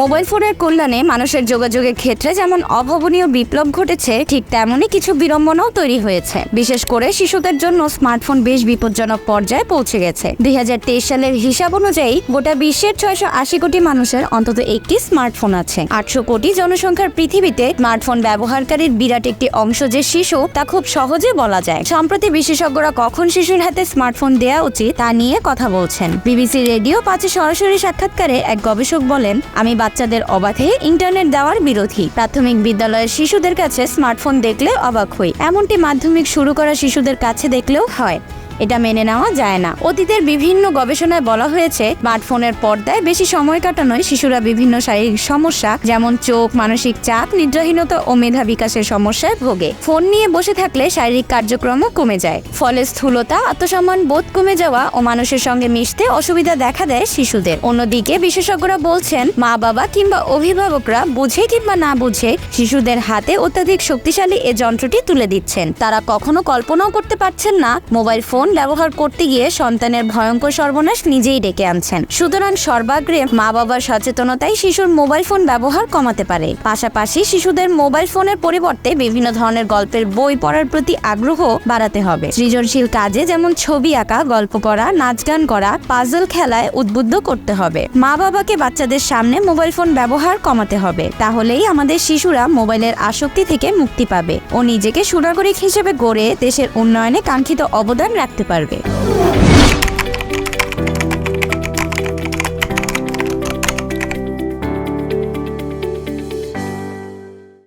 Mobile ফোনের কল্যাণে মানুষের যোগাযোগের ক্ষেত্রে যেমন অভাবনীয় বিপ্লব ঘটেছে, ঠিক তেমনই কিছু বিড়ম্বনাও তৈরি হয়েছে। বিশেষ করে শিশুদের জন্য স্মার্টফোন বেশ বিপজ্জনক পর্যায়ে পৌঁছে গেছে। দুই হাজার তেইশ সালের হিসাব অনুযায়ী গোটা বিশ্বের ছয়শো আশি কোটি মানুষের অন্তত একটি স্মার্টফোন আছে। আটশো কোটি জনসংখ্যার পৃথিবীতে স্মার্টফোন ব্যবহারকারীর বিরাট একটি অংশ যে শিশু, তা খুব সহজে বলা যায়। সম্প্রতি বিশেষজ্ঞরা কখন শিশুর হাতে স্মার্টফোন দেওয়া উচিত, তা নিয়ে কথা বলছেন। বিবিসি রেডিও পাঁচে সরাসরি সাক্ষাৎকারে এক গবেষক বলেন, আমি বাচ্চাদের অবাধে ইন্টারনেট দেওয়ার বিরোধী। প্রাথমিক বিদ্যালয়ের শিশুদের কাছে স্মার্টফোন দেখলে অবাক হই। এমনটি মাধ্যমিক শুরু করা শিশুদের কাছে দেখলেও হয়। এটা মেনে নেওয়া যায় না। অতীতের বিভিন্ন গবেষণায় বলা হয়েছে, স্মার্টফোনের পর্দায় বেশি সময় কাটানোয় শিশুরা বিভিন্ন শারীরিক সমস্যা, যেমন চোখ, মানসিক চাপ, নিদ্রাহীনতা ও মেধা বিকাশের সমস্যায় ভোগে। ফোন নিয়ে বসে থাকলে শারীরিক কার্যক্রমও কমে যায়। ফলে স্থূলতা, আত্মসম্মান বোধ কমে যাওয়া ও মানুষের সঙ্গে মিশতে অসুবিধা দেখা দেয় শিশুদের। অন্যদিকে বিশেষজ্ঞরা বলছেন মা বাবা কিংবা অভিভাবকরা বুঝে কিংবা না বুঝে শিশুদের হাতে অত্যাধিক শক্তিশালী এ যন্ত্রটি তুলে দিচ্ছেন। তারা কখনো কল্পনাও করতে পারছেন না, মোবাইল ফোন ব্যবহার করতে গিয়ে সন্তানের ভয়ঙ্কর সর্বনাশ নিজেই ডেকে আনছেন। সুতরাং সর্বাগ্রে মা বাবার সচেতনতাই শিশুর মোবাইল ফোন ব্যবহার কমাতে পারে। পাশাপাশি শিশুদের মোবাইল ফোনের পরিবর্তে বিভিন্ন ধরনের গল্পের বই পড়ার প্রতি আগ্রহ বাড়াতে হবে। সৃজনশীল কাজে যেমন ছবি আঁকা, গল্প পড়া, নাচ গান করা, পাজল খেলায় উদ্বুদ্ধ করতে হবে। মা বাবাকে বাচ্চাদের সামনে মোবাইল ফোন ব্যবহার কমাতে হবে। তাহলেই আমাদের শিশুরা মোবাইলের আসক্তি থেকে মুক্তি পাবে ও নিজেকে সুনাগরিক হিসেবে গড়ে দেশের উন্নয়নে কাঙ্ক্ষিত অবদান রাখতে পারবে।